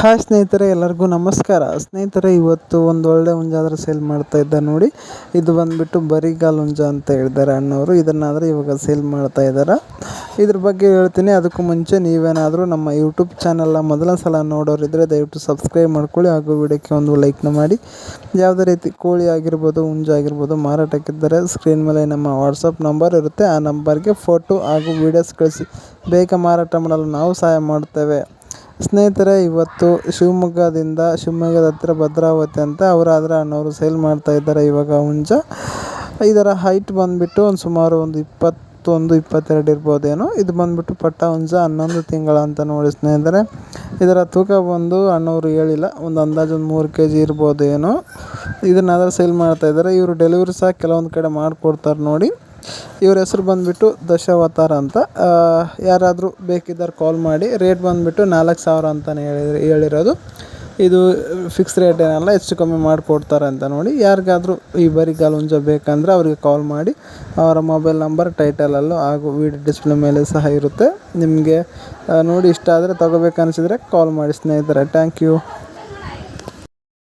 Hi ಸ್ನೇಹಿತರೆ, ಎಲ್ಲರಿಗೂ ನಮಸ್ಕಾರ. ಸ್ನೇಹಿತರೆ, ಇವತ್ತು ಒಂದು ಒಳ್ಳೆ ಹುಂಜಾದ್ರೆ ಸೇಲ್ ಮಾಡ್ತಾ ಇದ್ದ ನೋಡಿ. ಇದು ಬಂದ್ಬಿಟ್ಟು ಬರಿಗಾಲ್ ಹುಂಜ ಅಂತ ಹೇಳಿದ್ದಾರೆ ಅಣ್ಣವರು. ಇದನ್ನಾದರೆ ಇವಾಗ ಸೇಲ್ ಮಾಡ್ತಾ ಇದ್ದಾರೆ? ಇದ್ರ ಬಗ್ಗೆ ಹೇಳ್ತೀನಿ. ಅದಕ್ಕೂ ಮುಂಚೆ ನೀವೇನಾದರೂ ನಮ್ಮ ಯೂಟ್ಯೂಬ್ ಚಾನಲ್ನ ಮೊದಲ ಸಲ ನೋಡೋರಿದ್ದರೆ ದಯವಿಟ್ಟು ಸಬ್ಸ್ಕ್ರೈಬ್ ಮಾಡ್ಕೊಳ್ಳಿ. ಹಾಗೂ ವಿಡಿಯೋಕ್ಕೆ ಒಂದು ಲೈಕ್ನ ಮಾಡಿ. ಯಾವುದೇ ರೀತಿ ಕೋಳಿ ಆಗಿರ್ಬೋದು, ಹುಂಜ ಆಗಿರ್ಬೋದು ಮಾರಾಟಕ್ಕಿದ್ದರೆ ಸ್ಕ್ರೀನ್ ಮೇಲೆ ನಮ್ಮ ವಾಟ್ಸಪ್ ನಂಬರ್ ಇರುತ್ತೆ. ಆ ನಂಬರ್ಗೆ ಫೋಟೋ ಹಾಗೂ ವೀಡಿಯೋಸ್ ಕಳಿಸಿ. ಬೇಗ ಮಾರಾಟ ಮಾಡಲು ನಾವು ಸಹಾಯ ಮಾಡುತ್ತೇವೆ. ಸ್ನೇಹಿತರೆ, ಇವತ್ತು ಶಿವಮೊಗ್ಗದಿಂದ ಶಿವಮೊಗ್ಗದ ಹತ್ತಿರ ಭದ್ರಾವತಿ ಅಂತ ಅವರಾದರೆ ಅಣ್ಣವರು ಸೇಲ್ ಮಾಡ್ತಾ ಇದ್ದಾರೆ ಇವಾಗ ಹುಂಜ ಇದರ ಹೈಟ್ ಬಂದುಬಿಟ್ಟು ಒಂದು ಸುಮಾರು ಒಂದು ಇಪ್ಪತ್ತೊಂದು, ಇಪ್ಪತ್ತೆರಡು ಇರ್ಬೋದೇನೋ. ಇದು ಬಂದುಬಿಟ್ಟು ಪಟ್ಟ ಹುಂಜ ಹನ್ನೊಂದು ತಿಂಗಳ ಅಂತ ನೋಡಿ ಸ್ನೇಹಿತರೆ. ಇದರ ತೂಕ ಬಂದು ಅಣ್ಣವರು ಹೇಳಿಲ್ಲ ಒಂದು ಅಂದಾಜು ಒಂದು ಮೂರು ಕೆ ಜಿ ಇರ್ಬೋದೇನೋ ಇದನ್ನಾದರೂ ಸೇಲ್ ಮಾಡ್ತಾ ಇದ್ದಾರೆ. ಇವರು ಡೆಲಿವರಿ ಸಹ ಕೆಲವೊಂದು ಕಡೆ ಮಾಡಿಕೊಡ್ತಾರೆ ನೋಡಿ. ಇವ್ರ ಹೆಸ್ರು ಬಂದುಬಿಟ್ಟು ದಶಾವತಾರ ಅಂತ. ಯಾರಾದರೂ ಬೇಕಿದ್ದರೆ ಕಾಲ್ ಮಾಡಿ. ರೇಟ್ ಬಂದುಬಿಟ್ಟು ನಾಲ್ಕು ಸಾವಿರ ಅಂತಲೇ ಹೇಳಿ ಹೇಳಿರೋದು. ಇದು ಫಿಕ್ಸ್ ರೇಟ್ ಏನಲ್ಲ, ಹೆಚ್ಚು ಕಮ್ಮಿ ಮಾಡಿಕೊಡ್ತಾರೆ ಅಂತ ನೋಡಿ. ಯಾರಿಗಾದರೂ ಈ ಬರಿ ಹುಂಜ ಬೇಕಂದರೆ ಅವರಿಗೆ ಕಾಲ್ ಮಾಡಿ. ಅವರ ಮೊಬೈಲ್ ನಂಬರ್ ಟೈಟಲಲ್ಲೂ ಹಾಗೂ ವೀಡಿಯೋ ಡಿಸ್ಪ್ಲೇ ಮೇಲೆ ಸಹ ಇರುತ್ತೆ. ನಿಮಗೆ ನೋಡಿ ಇಷ್ಟ ಆದರೆ ತಗೋಬೇಕು ಅನಿಸಿದರೆ ಕಾಲ್ ಮಾಡಿ ಸ್ನೇಹಿತರೆ. Thank you